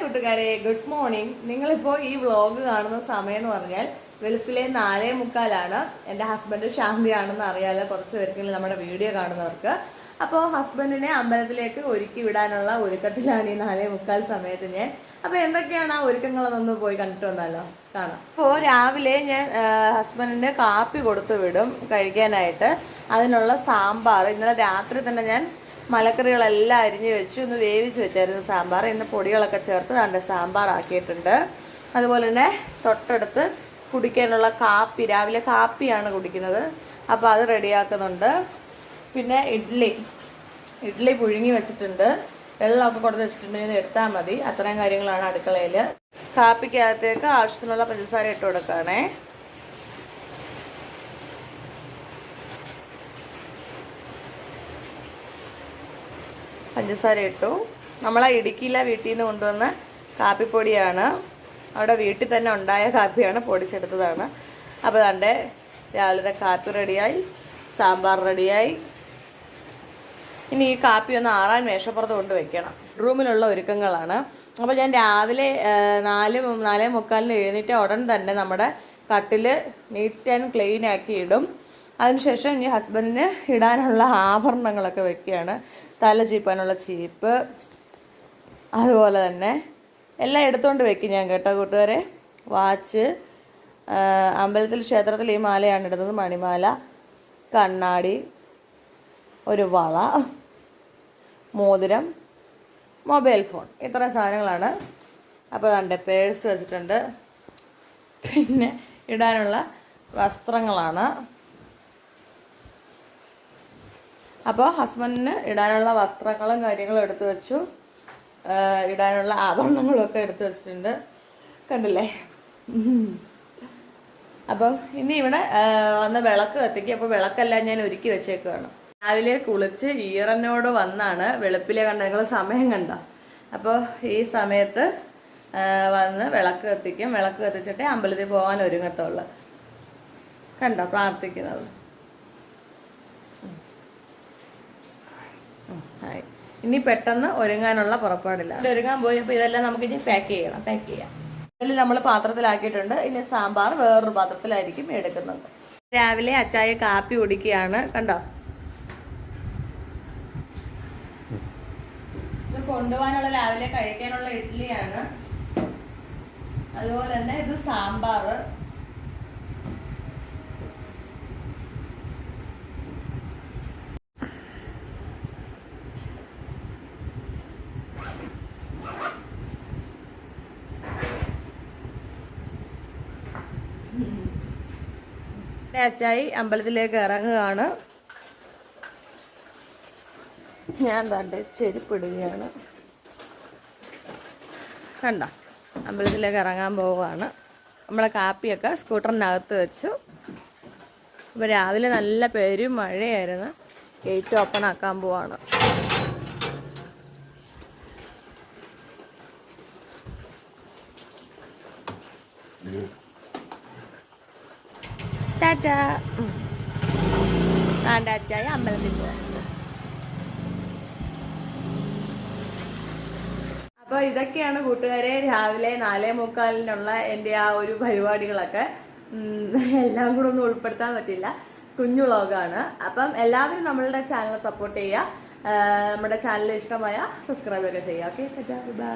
കൂട്ടുകാരെ good morning നിങ്ങളിപ്പോൾ ഈ വ്ളോഗ് കാണുന്ന സമയം എന്ന് പറഞ്ഞാൽ വെളുപ്പിലെ നാലേ മുക്കാലാണ്. എന്റെ ഹസ്ബൻഡ് ശാന്തി ആണെന്ന് അറിയാലോ കുറച്ച് പേർക്കെങ്കിലും നമ്മുടെ വീഡിയോ കാണുന്നവർക്ക്. അപ്പോൾ ഹസ്ബൻഡിനെ അമ്പലത്തിലേക്ക് ഒരുക്കി വിടാനുള്ള ഒരുക്കത്തിലാണ് ഈ നാലേ മുക്കാൽ സമയത്ത് ഞാൻ. അപ്പോൾ എന്തൊക്കെയാണ് ആ ഒന്ന് പോയി കണ്ടിട്ട് വന്നാലോ? കാണാം. അപ്പോൾ രാവിലെ ഞാൻ ഹസ്ബൻഡിന് കാപ്പി കൊടുത്തു വിടും കഴിക്കാനായിട്ട്. അതിനുള്ള സാമ്പാർ ഇന്നലെ രാത്രി തന്നെ ഞാൻ മലക്കറികളെല്ലാം അരിഞ്ഞ് വെച്ചു ഒന്ന് വേവിച്ച് വെച്ചായിരുന്നു സാമ്പാർ. ഇന്ന് പൊടികളൊക്കെ ചേർത്ത് നല്ല സാമ്പാർ ആക്കിയിട്ടുണ്ട്. അതുപോലെ തന്നെ തൊട്ടടുത്ത് കുടിക്കാനുള്ള കാപ്പി രാവിലെ കാപ്പിയാണ് കുടിക്കുന്നത്. അപ്പോൾ അത് റെഡിയാക്കുന്നുണ്ട്. പിന്നെ ഇഡ്ഡലി ഇഡ്ഡലി പുഴുങ്ങി വെച്ചിട്ടുണ്ട്. വെള്ളമൊക്കെ കൊടുത്ത് വെച്ചിട്ടുണ്ടെങ്കിൽ എടുത്താൽ മതി. അത്രയും കാര്യങ്ങളാണ് അടുക്കളയിൽ കാപ്പിക്കകത്തേക്ക് ആവശ്യത്തിനുള്ള പഞ്ചസാര ഇട്ട് കൊടുക്കുകയാണേ. പഞ്ചസാര ഇട്ടു നമ്മളെ ഇടുക്കിയിലെ വീട്ടിൽ നിന്ന് കൊണ്ടുവന്ന കാപ്പിപ്പൊടിയാണ്. അവിടെ വീട്ടിൽ തന്നെ ഉണ്ടായ കാപ്പിയാണ് പൊടിച്ചെടുത്തതാണ്. അപ്പോൾ തന്റെ രാവിലത്തെ കാപ്പി റെഡിയായി സാമ്പാർ റെഡിയായി. ഇനി ഈ കാപ്പി ഒന്ന് ആറാൻ മേശപ്പുറത്ത് കൊണ്ട് വെക്കണം. റൂമിലുള്ള ഒരുക്കങ്ങളാണ്. അപ്പോൾ ഞാൻ രാവിലെ നാല് നാലേ മുക്കാലിന് എഴുന്നേറ്റ് ഉടൻ തന്നെ നമ്മുടെ കട്ടിൽ നീറ്റ് ആൻഡ് ക്ലീൻ ആക്കി ഇടും. അതിനുശേഷം ഇനി ഹസ്ബൻഡിന് ഇടാനുള്ള ആഭരണങ്ങളൊക്കെ വെക്കുകയാണ്. തല ചീപ്പാനുള്ള ചീപ്പ്. അതുപോലെ തന്നെ എല്ലാം എടുത്തുകൊണ്ട് വെക്കും ഞാൻ കേട്ടോ കൂട്ടുകാരെ. വാച്ച് അമ്പലത്തിൽ ക്ഷേത്രത്തിൽ ഈ മാലയാണ് ഇടുന്നത്. മണിമാല കണ്ണാടി ഒരു വള മോതിരം മൊബൈൽ ഫോൺ. ഇത്ര സാധനങ്ങളാണ്. അപ്പോൾ അതിന്റെ പേഴ്സ് വെച്ചിട്ടുണ്ട്. പിന്നെ ഇടാനുള്ള വസ്ത്രങ്ങളാണ്. അപ്പോൾ ഹസ്ബൻഡിന് ഇടാനുള്ള വസ്ത്രങ്ങളും കാര്യങ്ങളും എടുത്തു വെച്ചു. ഇടാനുള്ള ആഭരണങ്ങളൊക്കെ എടുത്തു വെച്ചിട്ടുണ്ട്. കണ്ടില്ലേ. അപ്പം ഇനി ഇവിടെ വന്ന് വിളക്ക് കത്തിക്കും അപ്പോൾ വിളക്കെല്ലാം ഞാൻ ഒരുക്കി വെച്ചേക്കുവാണ്. രാവിലെ കുളിച്ച് ഈറനോട് വന്നാണ് വെളുപ്പിലെ കണ്ട നിങ്ങൾ സമയം കണ്ട. അപ്പോൾ ഈ സമയത്ത് വന്ന് വിളക്ക് കത്തിക്കും. വിളക്ക് കത്തിച്ചിട്ടേ അമ്പലത്തിൽ പോകാൻ ഒരുങ്ങത്തുള്ളു. കണ്ടോ? പ്രാർത്ഥിക്കുന്നത്. ആയി. ഇനി പെട്ടെന്ന് ഒരുങ്ങാനുള്ള പുറപ്പാടില്ല. ഒരുങ്ങാൻ പോയി അപ്പോൾ ഇതെല്ലാം നമുക്ക് ഇനി പാക്ക് ചെയ്യണം പാക്ക് ചെയ്യാം. ഇതിൽ നമ്മൾ പാത്രത്തിലാക്കിയിട്ടുണ്ട്. ഇനി സാമ്പാർ വേറൊരു പാത്രത്തിലായിരിക്കും എടുക്കുന്നത്. രാവിലെ അച്ചായ കാപ്പി കുടിക്കുകയാണ് കണ്ടോ? ഇത് കൊണ്ടുപോകാനുള്ള രാവിലെ കഴിക്കാനുള്ള ഇഡ്ഡലിയാണ് അതുപോലെ തന്നെ ഇത് സാമ്പാർ അച്ചായി അമ്പലത്തിലേക്ക് ഇറങ്ങുകയാണ്. ഞാൻ തന്റെ ചെരുപ്പിടുകയാണ്. കണ്ട? അമ്പലത്തിലേക്ക് ഇറങ്ങാൻ പോവുകയാണ്. നമ്മളെ കാപ്പിയൊക്കെ സ്കൂട്ടറിനകത്ത് വെച്ചു. അപ്പോൾ രാവിലെ നല്ല പേരും മഴയായിരുന്നു. ഗേറ്റ് ഓപ്പൺ ആക്കാൻ പോവാണ്. ടാറ്റ ടാറ്റാച്ചായ അമ്പലത്തിൽ പോവാം അപ്പൊ ഇതൊക്കെയാണ് കൂട്ടുകാരെ രാവിലെ നാലേ മുക്കാലിനുള്ള എന്റെ ആ ഒരു പരിപാടികളൊക്കെ. എല്ലാം കൂടെ ഒന്നും ഉൾപ്പെടുത്താൻ പറ്റില്ല. കുഞ്ഞു വ്ളോഗാണ്. അപ്പം എല്ലാവരും നമ്മളുടെ ചാനൽ സപ്പോർട്ട് ചെയ്യുക. ആ, നമ്മുടെ ചാനൽ ഇഷ്ടമായ സബ്സ്ക്രൈബ് ഒക്കെ ചെയ്യുക. Okay bye.